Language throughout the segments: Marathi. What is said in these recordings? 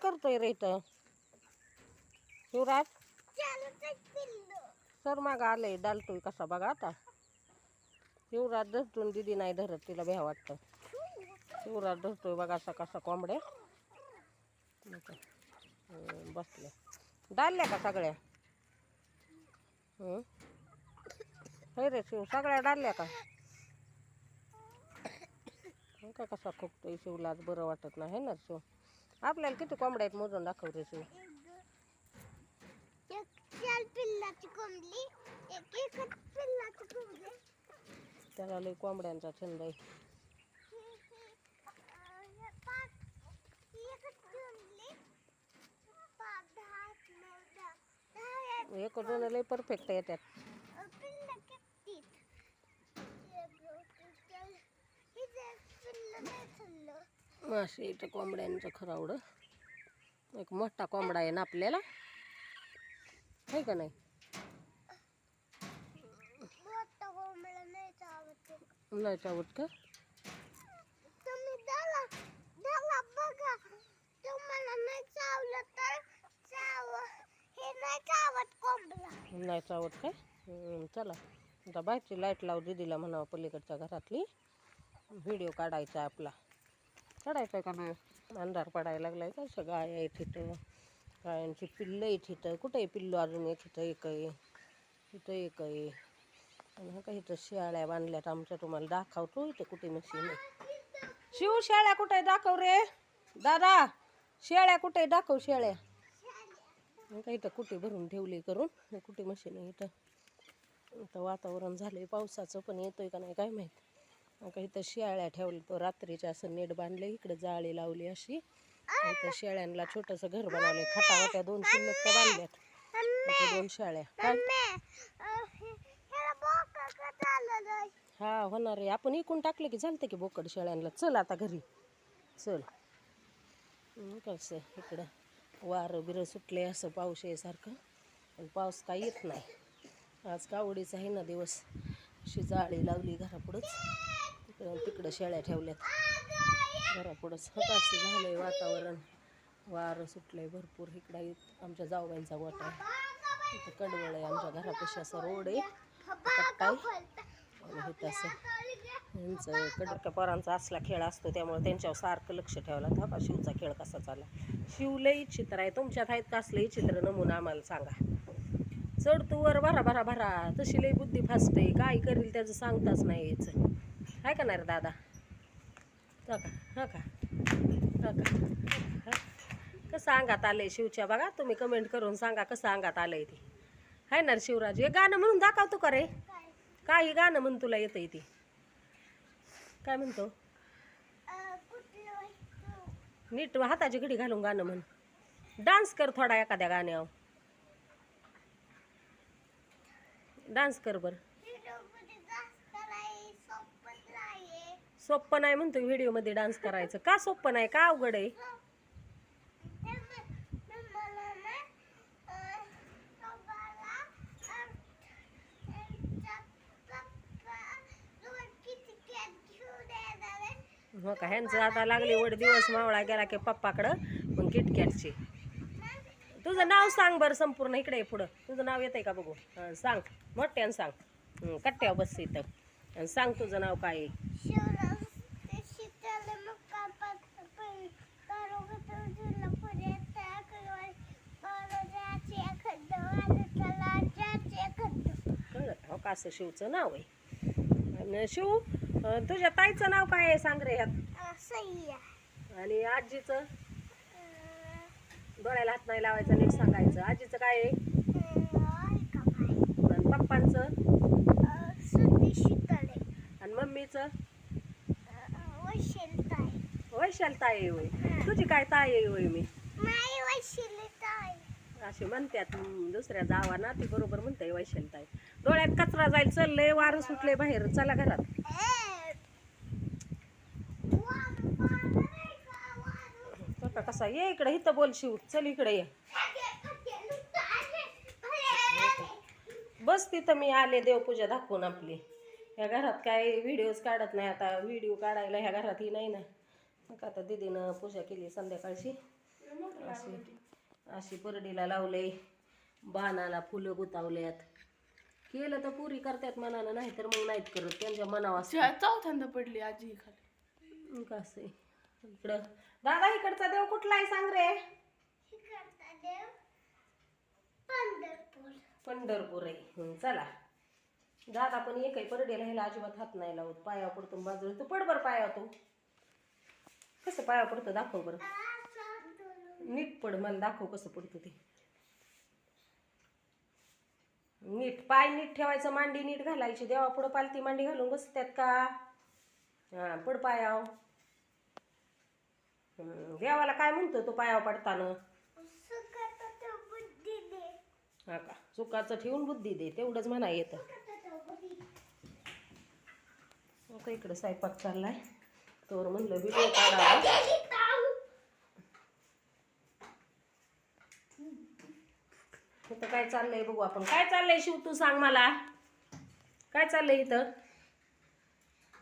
करतोय रे इथं? शिवराज? सर माग आलंय डालतोय कसा बघा आता. शिवराज धरतून दिदी नाही धरत तिला भ्या वाटतं. शिवराज धरतोय बघा असा कसा कोंबड्या. बसले बसल्या. डालल्या का सगळ्या? हे रे शिव सगळ्या डालल्या का? हो का कसा खोकतोय शिवला बरं वाटत नाही ना शिव? आपल्याला किती कोंबड्या आहेत मोजून दाखव रे पिल्लाची कोंबडी एक पिल्लाची कोंबडी. त्याला लई कोंबड्यांचा छंद आहे. एक एक दोन लई परफेक्ट येतात पिल्ला. मासे इथं कोंबड्यांचं खरावडं एक मोठा कोंबडा आहे ना आपल्याला. आहे का नाही? मोठा कोंबडा नाही चावत. नाही चावत का? तुम्ही त्याला त्याला बघा. तुम्हाला नाही चावलं तर चाव. हे नाही चावत कोंबडा. नाही चावत काय? चला. आता बाहेरची लाइट लावू दिदीला म्हणावं पलीकडच्या घरातली. व्हिडिओ काढायचा आपला. काढायचा का नाही अंधार पडायला लागलाय का? असं गाय आहे तिथं गायांची पिल्लं आहे तिथं कुठं आहे पिल्लू अजून एक? इथं एक आहे. तिथं एक आहे. आणि हा का इथं शेळ्या बांधल्यात आमच्या. तुम्हाला दाखवतो इथं कुठे मशीन आहे शिव शेळ्या कुठे आहे दाखव रे. दादा शेळ्या कुठे दाखव शेळ्या. मग इथं कुठे भरून ठेवली करून? कुठे मशीन आहे इथं? इथं वातावरण झालंय पावसाचं पण येतोय का नाही? काय माहीत. मग इथं शेळ्या ठेवलं तो रात्रीच्या असं नेट बांधले इकडं जाळी लावली अशी. इथं शेळ्यांना छोटंसं घर बनवलं. खटा होत्या दोन शिल्लक तर बांधल्यात. इथं दोन शेळ्या. काय हा होणार आहे. आपण इकून टाकलं की चालतं की बोकड शेळ्यांना. चल आता घरी. चल. कसं इकडं? वारं बिरं सुटले असं पाऊस आहे सारखं पण पाऊस काही येत नाही. आज कावडीचा आहे ना दिवस. अशी जाळी लावली घरापुढंच. शेळ्या ठेवल्यात. घरापुढंच होतं झालं आहे वातावरण. वारं सुटलं आहे भरपूर इकडं आमच्या जाऊबाईंचा गोठा आहे. इथं कडवळ आहे आमच्या घरापाशी असा रोड आहे. कट्टा आहे. आणि इथं असं यांचं कडक्या पोरांचा असला खेळ असतो त्यामुळे त्यांच्यावर सारखं लक्ष ठेवा लागतं. हा शिवचा खेळ कसा चालला? शिवलंही चित्र आहे तुमच्यात आहेत का असलंही चित्र नमुना आम्हाला सांगा. चढ तू वर भरा भरा भरा. तशी लई बुद्धी फास्ट आहे. काय करील त्याचं सांगताच नाही यायचं. आहे का नाही रे दादा? हो का? हो का? हो का? कसं अंगात आहे शिवच्या? बघा तुम्ही कमेंट करून सांगा कसं अंगात आलं आहे ते. आहे ना रे शिवराज हे गाणं म्हणून दाखवतो का रे? काही गाणं म्हण तुला येतं ती? काय म्हणतो? नीट हाताची घडी घालून गाणं म्हण. डान्स कर थोडा एखाद्या गाण्यावर. डान्स कर बरं व्हिडिओमध्ये जास्त नाही सोपत सोपं नाही म्हणतो व्हिडिओमध्ये डान्स करायचं. का सोपं नाही? का अवघड आहे? मग हो का? ह्यांचं आता लागले वड दिवस मावळा गेला की पप्पाकडं मग किटकॅटची तुझं नाव सांग बरं संपूर्ण इकडे पुढं. तुझं नाव येतंय का बघू? सांग. मोठ्यानं सांग. कट्ट्या बस इथं आणि सांग तुझं नाव काय आहे शिवराज ते शीतल मुक्कापात पण तारोगतुला पर्यंत अकलवाय बाळराचे खड्ड वालतलाचे खड्ड कळलं का? हो का असं शिवचं नाव आहे. आणि शिव तुझ्या ताईचं नाव काय आहे सांग रे ह्यात? आणि आजीचं? डोळ्याला हात नाही लावायचं नीट सांगायचं. आजीचं काय आहे? आणि पप्पांचं? आणि मम्मीचं? वैशाल ताई. होय. तुझी काय ताई आहे होय मी? माई वैशिलताई अशी म्हणतात दुसऱ्या जावा ना ती बरोबर म्हणते वैशालताई. डोळ्यात कचरा जाईल चललंय वारं सुटले बाहेर चला घरात. आता कसा ये इकडे इथं बोल शिव चल इकडे ये. बस तिथं मी आले देवपूजा दाखवून आपली. ह्या घरात काय व्हिडिओज काढत नाही आता व्हिडिओ काढायला ह्या घरात ही नाही ना. आता दिदीनं पूजा केली संध्याकाळची. अशी. अशी परडीला लावलंय बाणाला फुलं गुतावल्यात. केलं तर पुरी करतात मनानं नाही तर मग नाहीत करत. त्यांच्या मनावर असतं. चा- चौथ्यांदा पडली आजी खाली. मग कसं आहे. इकडं. दादा इकडचा देव कुठला आहे? सांग रे. इकडचा देव पंढरपूर. आहे. हं, चला. दादा पण एकही परडीला ह्याला अजिबात हात नाही लावत. पाया पडतो बाजूला. तू पड बरं पाया तू. कसं पाया पडतं? दाखव बरं. नीट पड मला दाखव कसं पडतं ते. नीट पाय नीट ठेवायचं मांडी नीट घालायची. देवा पुढं पालती मांडी घालून बसत्यात का? हा पड पायाव. देवाला काय म्हणतो तो पायाव पडताना? हा का? चुकाचं ठेवून बुद्धी दे तेवढंच म्हणा येतं. आता इकडं स्वयंपाक चाललाय. तर म्हणलं व्हिडिओ काढावा गेली ताऊ इथं काय चाललंय बघू आपण. काय चाललंय शिव तू सांग मला. काय चाललंय इथं?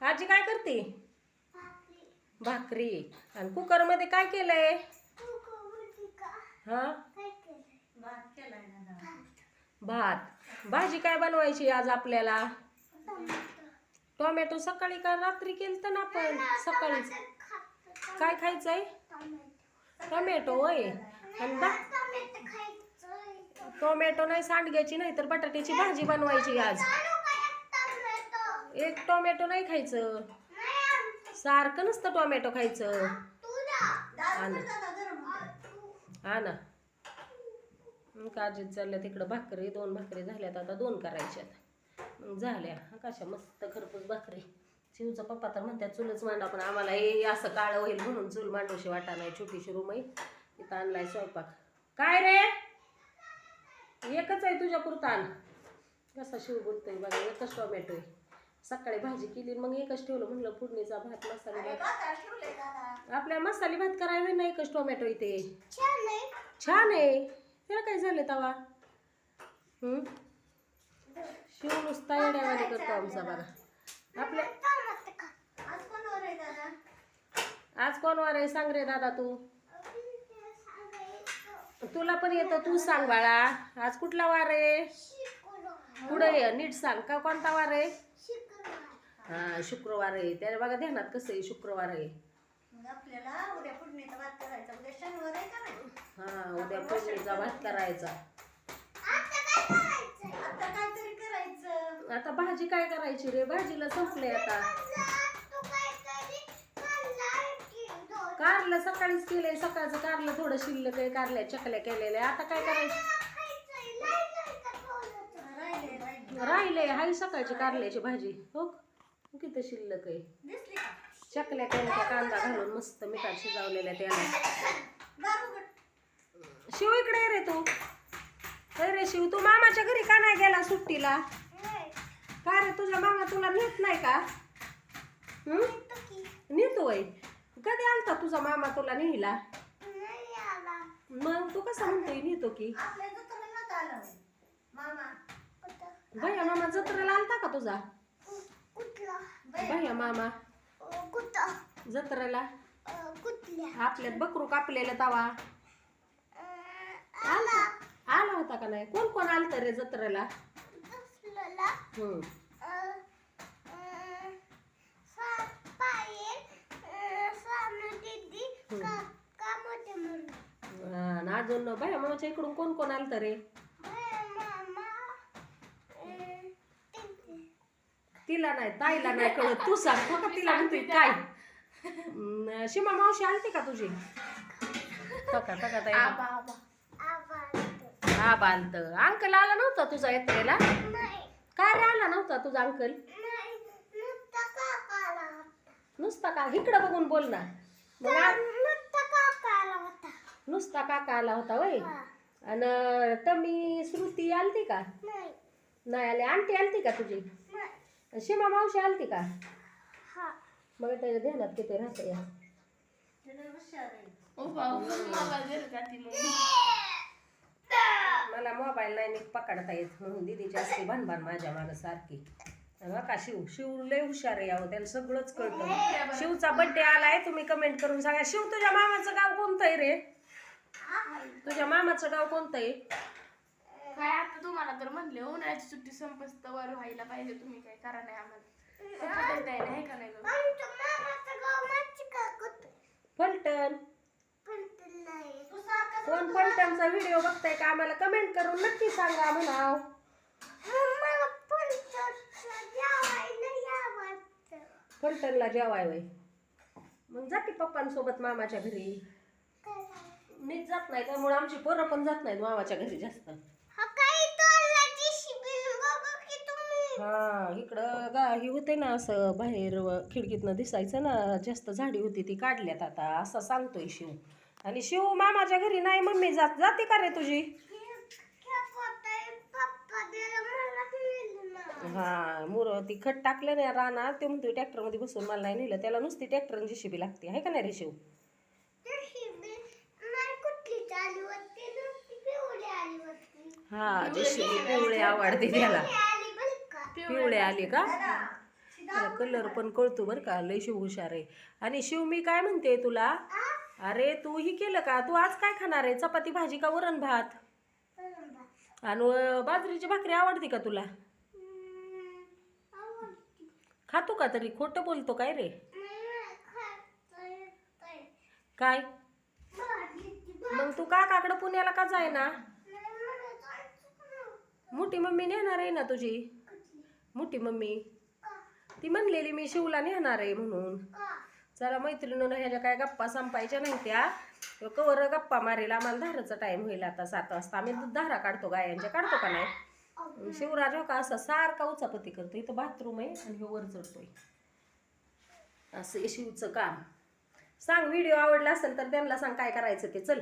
आजी काय करते? भाकरी. भाकरी आणि कुकरमध्ये काय केलंय? हा? भात. केलाय ना भात भाजी काय बनवायची आज आपल्याला? टोमॅटो सकाळी का रात्री केलं ना आपण? सकाळीच काय खायचंय? टोमॅटो. होय आणि बा टोमॅटो नाही सांडग्याची नाही तर बटाट्याची भाजी बनवायची आज. एक टोमॅटो नाही खायचं. सारखं नसतं टोमॅटो खायचं. हा ना हा ना मग काळजीत चालल्या तिकडं भाकरी दोन भाकरी झाल्यात आता दोन करायच्यात मग झाल्या. कशा मस्त खरपूस भाकरी. शिवचा पप्पा तर म्हणतात चुलच मांडा पण आम्हाला हे असं काळं होईल म्हणून चूल मांडूशी वाटा नाही छोटीशी रूम आहे तिथं आणलाय स्वयंपाक. काय रे? एकच आहे तुझ्या पुरतान कसा शिव बोलतोय बघा एकच टोमॅटो आहे. सकाळी भाजी केली मग एकच ठेवलं. म्हणलं फोडणीचा भात मसाले भात. आपल्या मसाले भात करायला नाही एकच टोमॅटो इथे. छान आहे. त्याला काय झालं तवा? शिव नुसता येड्यावाने करतो आमचा बघा. आपल्या आज कोण वार आहे? सांग रे दादा तू. तुला पण येतं तू सांग बाळा. आज कुठला वार आहे? पुढे ये नीट सांग. का कोणता वार आहे? हा शुक्रवार आहे. त्याला बघा ध्यानात कसं आहे शुक्रवार आहे. आपल्याला उद्या फोडणीचा भात करायचा. उद्या शनिवार आहे का नाही? हा उद्या फोडणीचा भात करायचा. आता काहीतरी करायचं. आता भाजी काय करायची रे? भाजीला संपले आता. कारलं सकाळीच केलंय सकाळचं कारलं थोडं शिल्लक आहे कारल्या चकल्या केलेल्या. आता काय करायचं? राहिले हाय सकाळची कारल्याची भाजी. हो, हो किती शिल्लक आहे. चकल्या केल्या कांदा घालून मस्त मिठात शिजवलेल्या त्याला शिव इकडे रे तू. अरे रे शिव तू मामाच्या घरी का नाही गेला सुट्टीला? का रे तुझ्या मामा तुला नेत नाही का? नेतो आहे कधी आलता तुझा मामा तुला नेहिला? मग तू कसा म्हणतोय नेतो की? आपल्या जत्रेला नव्हतं आलं होय. मामा भैया मामा जत्रेला आलता का तुझा? भैया मामा. जत्रेला? कुठल्या? आपल्यात बकरू कापलेलं तवा. आला? आला. होता का नाही? कोण कोण आलत रे जत्रेला? दुसऱ्याला हम्म. अजून भैया मामाच्या इकडून कोण कोण आलत रे तिला नाही ताईला नाही कळत. तू सांग का तिला म्हणते काय? शिमा मावशी आलती का तुझी? टका टका ताई. आबा आबा. हा बांधत अंकल आला नव्हता तुझा यात्रेला? का रे आला नव्हता तुझा अंकल? नुसता का इकडं बघून बोल ना. मग नुसता काका आला होता वय आणि तमी श्रुती आलती का? नाही. आली. आंटी आलती का तुझी? शिमा मावशी आलती का? मग त्याच्या ध्यानात किती राहते या. मला मोबाईल नाही नीट पकडता येत म्हणून दिदीची असते भानभान माझ्या मागं सारखी. बघा शिव शिव लय हुशार आहे यावं त्याला सगळंच कळतं. शिवचा बर्थडे आलाय तुम्ही कमेंट करून सांगा शिव तुझ्या मामाचं गाव कोणतं आहे रे? तुझ्या मामाचं गाव कोणतं आहे? काय आता तुम्हाला तर म्हणले उन्हाळ्याची सुट्टी संपस्तवर व्हायला पाहिजे तुम्ही काय करा नाही आम्हाला. सपोर्ट द्यायला आहे का नाही गं? फलटण. कोण फलटणचा व्हिडिओ बघताय का आम्हाला कमेंट करून नक्की सांगा म्हणाव. फलटणला जेवाय वय मग जा की पप्पांसोबत मामाच्या घरी. मीच जात नाही त्यामुळे आमची पोरं पण जात नाहीत मामाच्या घरी जास्त. हा. हा इकडं गा ही होते ना असं बाहेर खिडकीतनं दिसायचं ना जास्त झाडी होती ती काढल्यात आता असं सांगतोय शिव. आणि शिव मामाच्या घरी नाही मम्मी जात जाते का रे तुझी. हा मुर ती खत टाकलं ना रानात. ते म्हणतोय ट्रॅक्टरमध्ये बसून मला नाही नेलं. त्याला नुसती ट्रॅक्टर जेसीबी लागते. आहे का नाही रे शिव ते शिबीर नाही कुठलीच आली होती नुसती पिवळी आली होती. हा जेसीबी पिवळे आवडते त्याला. पिवळी आली का. का? त्याला कलर पण कळतो बरं का लय शिव हुशार आहे. आणि शिव मी काय म्हणते तुला? अरे तू ही केलं का? तू आज काय खाणार आहे? चपाती भाजी का वरण भात. आणि बाजरीची भाकरी आवडते का तुला. खातो का तरी? खोटं बोलतो काय रे. काय? मग तू काकाकडं पुण्याला का जाय ना नाही मला जायचं नव्हतं. मोठी मम्मी नेणार आहे ना तुझी? मोठी मम्मी? ती म्हणलेली मी शिवला नेणार आहे म्हणून? चला मैत्रिणीनं ह्याच्या काय गप्पा संपायच्या नाही त्या. कवर गप्पा मारेल आम्हाला धाराचा टाइम होईल आता सात वाजता. आम्ही दूध धारा काढतो गायांच्या काढतो का नाही? शिवराज हो का असा सारखा उचापती करतो इथं बाथरूम आहे आणि ह्यो वर चढतोय. असं शिवचं काम. सांग व्हिडिओ आवडला असेल तर त्यांना सांग काय करायचं ते. चल.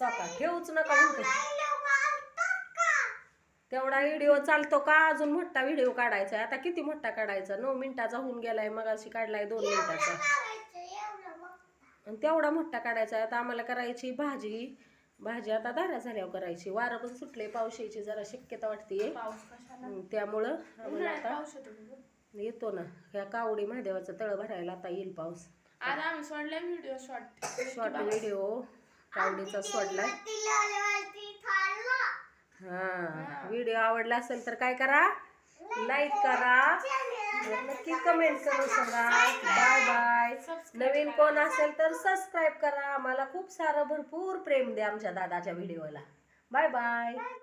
चाका ठेवूच नका म्हणतो नाही लोकं आलतात का? तेवढा व्हिडिओ चालतो का? अजून मोठा व्हिडिओ काढायचा आहे. आता किती मोठा काढायचा? नऊ मिनिटाचा होऊन गेलाय. मग अशी काढलाय दोन मिनिटाचा. तेवढा मोठा काढायचा आहे. आता आम्हाला करायची भाजी. भाजी आता धारा झाल्यावर करायची. वारं पण सुटले. पावसाची जरा शक्यता वाटते पाऊस त्यामुळं आम्हाला आता पाऊस येतो ना. ह्या कावडी महादेवाचं तळ भरायला आता येईल पाऊस. आज आम्ही सोडले व्हिडिओ शॉर्ट शॉर्ट व्हिडिओ कावडीचा सोडलाय. हा. व्हिडिओ आवडला असेल तर काय करा? लाईक करा. नक्की कमेंट करून सांगा. बाय बाय नवीन कोण असेल तर सबस्क्राईब करा. आम्हाला खूप सारं भरपूर प्रेम द्या आमच्या दादाच्या व्हिडिओला. Bye bye